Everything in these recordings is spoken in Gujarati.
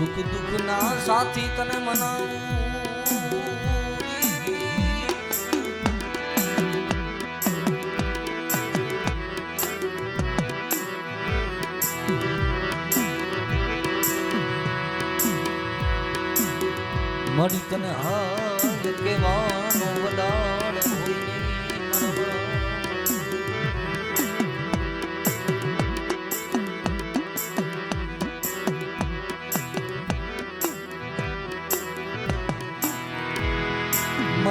સુખ દુઃખ ના સાથી તને મનાવું. મળી તને હાલ કેવાનો.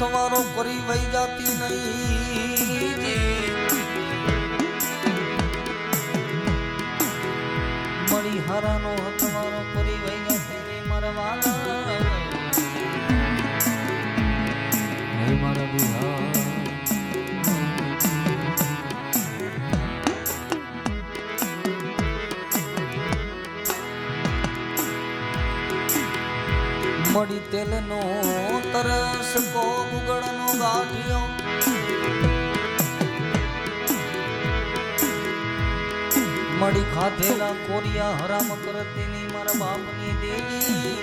અથવારો કરી વહી જાતી નહીં. મળી હારાનો હથવાનો કરી વહી જાતી નહીં મરવાના હે મારા બિહાર. તેલનો મળી ખાધેલા કોરિયા હરામ કરતીની મારા બાપની દેવી.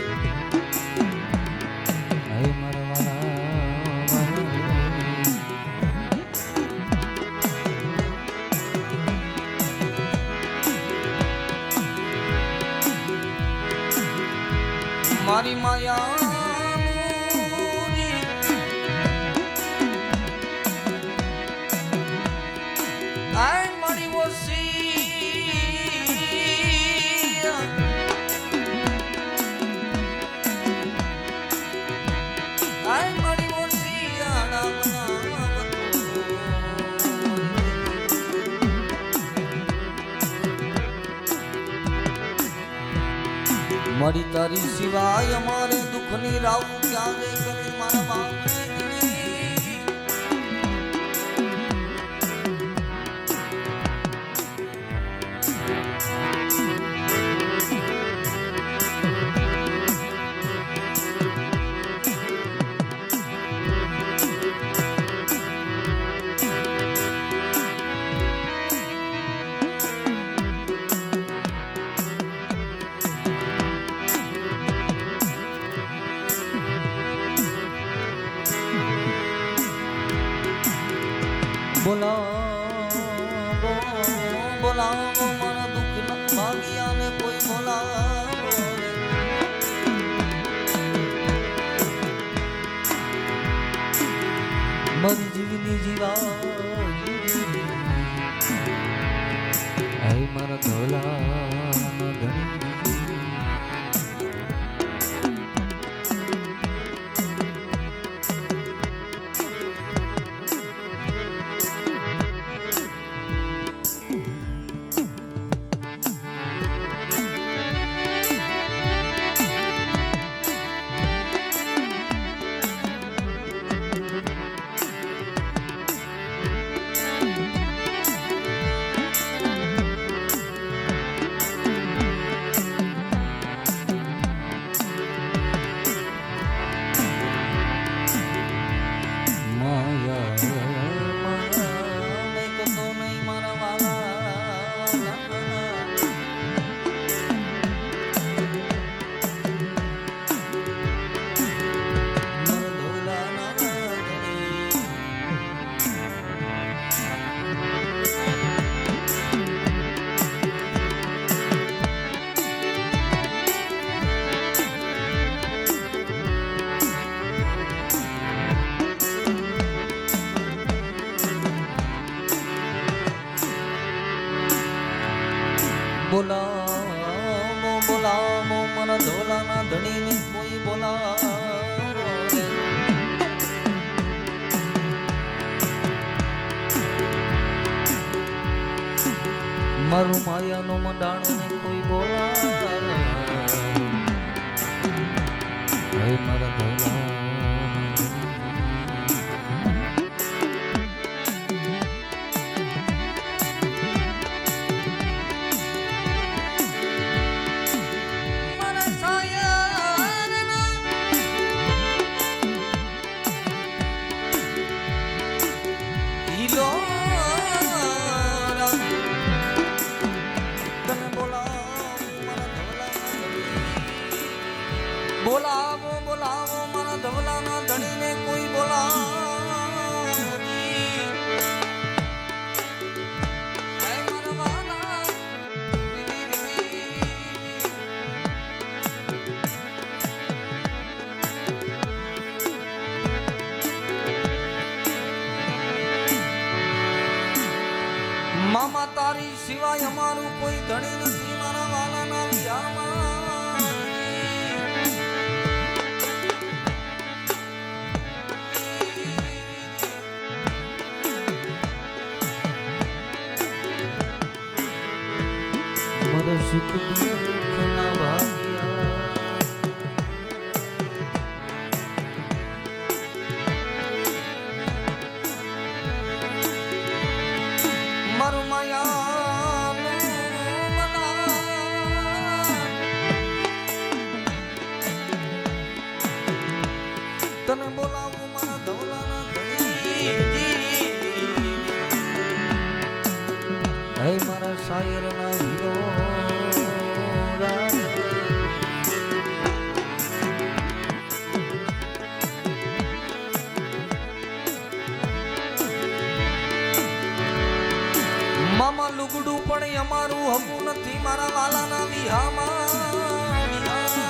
મારી માયા મળી તારી સિવાય અમારે દુઃખની રાવ ક્યાં જઈ બોલાવો બોલાવો મારા દુઃખના ભાગ્યાને કોઈ બોલાવો. મારી જીવની જીવા હે મારા ધોલા મારું માયાનો મંડાણો બોલાવો બોલાવો મારા ધવલાના ધણીને કોઈ બોલાવો. મામા તારી સિવાય અમારું કોઈ ધણી નથી, મારા વાલાના Thank you. પણ અમારું હમું નથી મારા વાલાના વિહામાં વિહા.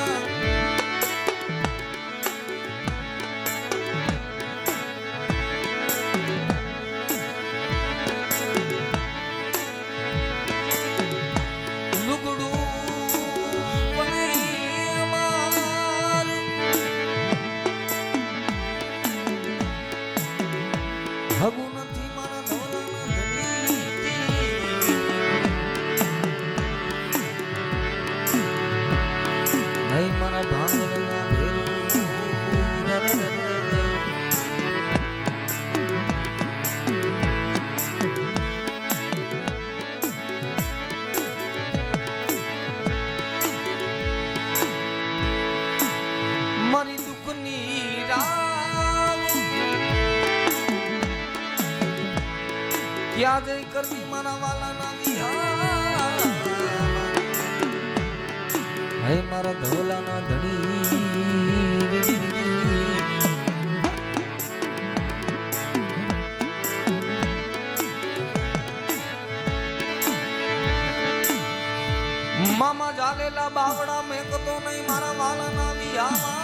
જઈ કરવી મારા વાલાના વિહાર. હે મારા ધોલાના ધણી. મામા જાલેલા બાવડા મેકતો નહીં મારા વાલાના વિહામાં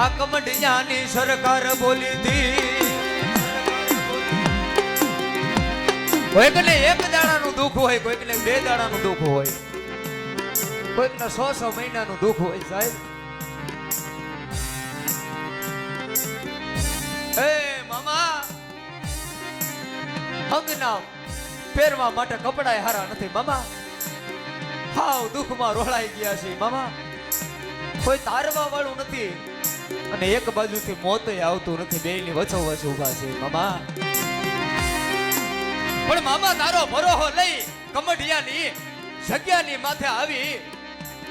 આ કમડિયાની સરકાર બોલી દી કોઈકને એક દાડાનું દુઃખ હોય, કોઈકને બે દાડાનું દુઃખ હોય, કોઈકને સો સો મહિનાનું દુઃખ હોય, સાહેબ. એ મામા અંગના પહેરવા માટે કપડાય હારા નથી, મામા. હાવ દુઃખમાં રોળાઈ ગયા છે, મામા. કોઈ તારવા વાળું નથી. અને એક બાજુથી મોત આવતું નથી, બેયની વચ્ચો વચ્ચ ઊભા છે. મામા. પણ મામા, તારો ભરોહો લઈ કમઢિયાની જગ્યાની માથે આવી.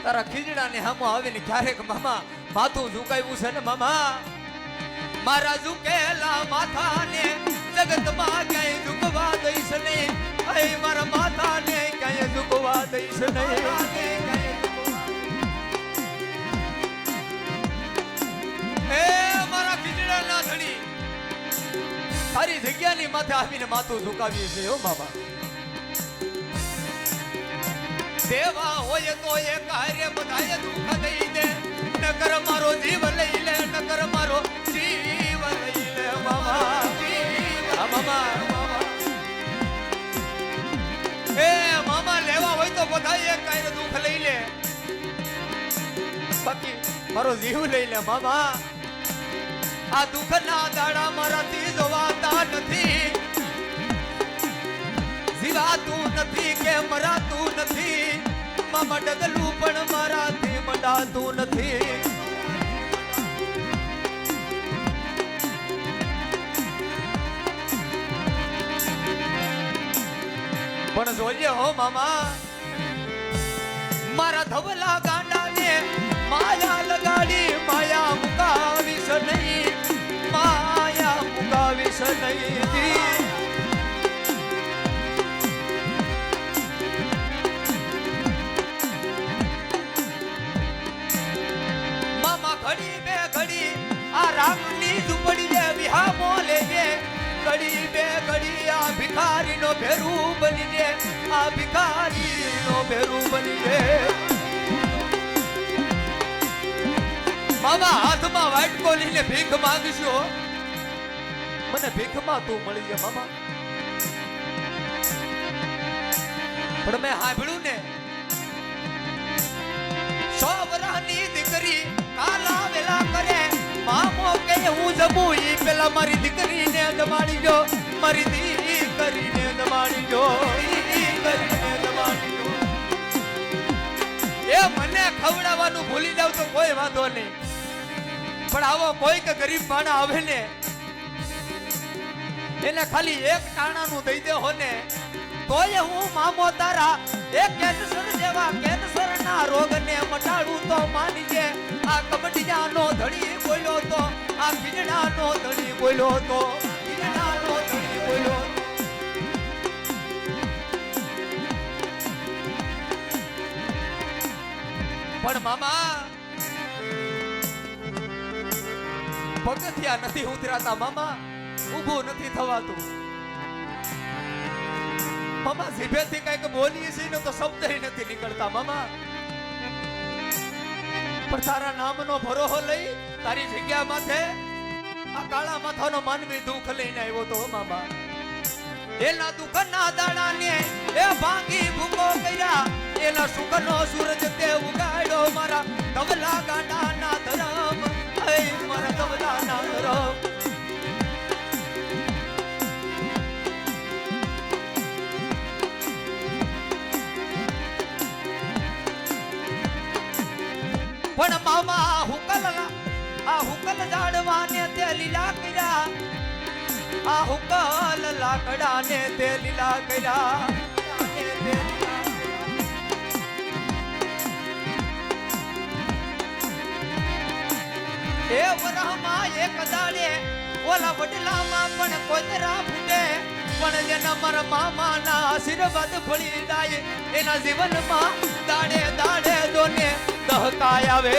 તારા ખીજડાની હામો આવીને ક્યારેક મામા માથું ઝુકાવ્યું છે ને મામા? મારા ઝુકેલા માથાને જગતમાં ક્યાંય ઝુકવા દઈશ નહીં. મારા માથાને ક્યાંય ઝુકવા દઈશ નહીં. ધણી તારી જગ્યાની માથે આવીને માથું ઝુકાવીએ છે હો બાબા. દેવા હોય તો એ કાર્ય બધાએ દુઃખ દઈ દે. નકર મારો જીવ લઈ લે, નકર મારો જીવ લઈ લે, બાબા. બાબા એ મામા લેવા હોય તો બધાએ કાર્ય દુઃખ લઈ લે. બાકી મારો જીવ લઈ લે મામા આ દુઃખના દાડા મારાથી જોવાતા નથી. જીવાતું નથી કે મરાતું નથી. મામા પણ મારાથી મડાતું નથી. પણ જોઈએ હો મામા, મારા ધવલા ગાંડાને માયા ભેરું બની રે આ ભિખારીનો ભેરું બની રે મામા હાથમાં વાટકો લઈને ભીખ માંગશો? મને ભીખમાં તું મળી જાય મામા. પણ મેં સાંભળ્યું ને સો વરાની દીકરી કાલા વેલા કરે. મામો કે હું જમું ઈ પેલા મારી દીકરીને જમાડી જો મારી દીકરીને એ મને ખવડાવવાનું ભૂલી જાવ તો કોઈ વાંધો નહીં. પણ આવો કોઈક ગરીબ માણા આવે ને, એને ખાલી એક ટાણાનું દઈ દે હો તોય હું મામો તારા, એ કેન્સર જેવા કેન્સરના રોગને મટાડું તો માનજે આ કબડિયાનો ધડી બોલ્યો તો, આ ખીજડાનો ધડી બોલ્યો તો. પણ મામા, પગથિયા નથી ઉતરાતા મામા, ઊભું નથી થવાતું. મામા, જીભેથી કંઈક બોલીએ છીએ ને તો શબ્દ નથી નીકળતા મામા. પણ તારા નામનો ભરોહો લઈ તારી જગ્યા માથે આ કાળા માથાનો માનવી દુઃખ લઈને આવ્યો તો મામા. એના દુઃખના દાડાને એ ભાંગી ભૂકો કર્યા. એના સુખનો સૂરજ મારા કમલા ગાંડાના ધરમ હે કમલા ના ધરમ પણ મામા આ હુકલ આ હુકલ ઝાડવાને તે લીલા કર્યા. આ હુકલ લાકડાને તે લીલા કર્યા. એ વરહમાં એક દાડે ઓલા વડલામાં પણ કોતરા ફૂટે. પણ જેના મારા મામાના આશીર્વાદ ફળી જાય, એના જીવનમાં દાડે દાડે દોને દહકાય આવે.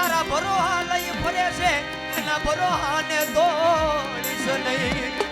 તારા ભરોહા લઈ ફરે છે. એના ભરોહા ને તોડીશ નહીં.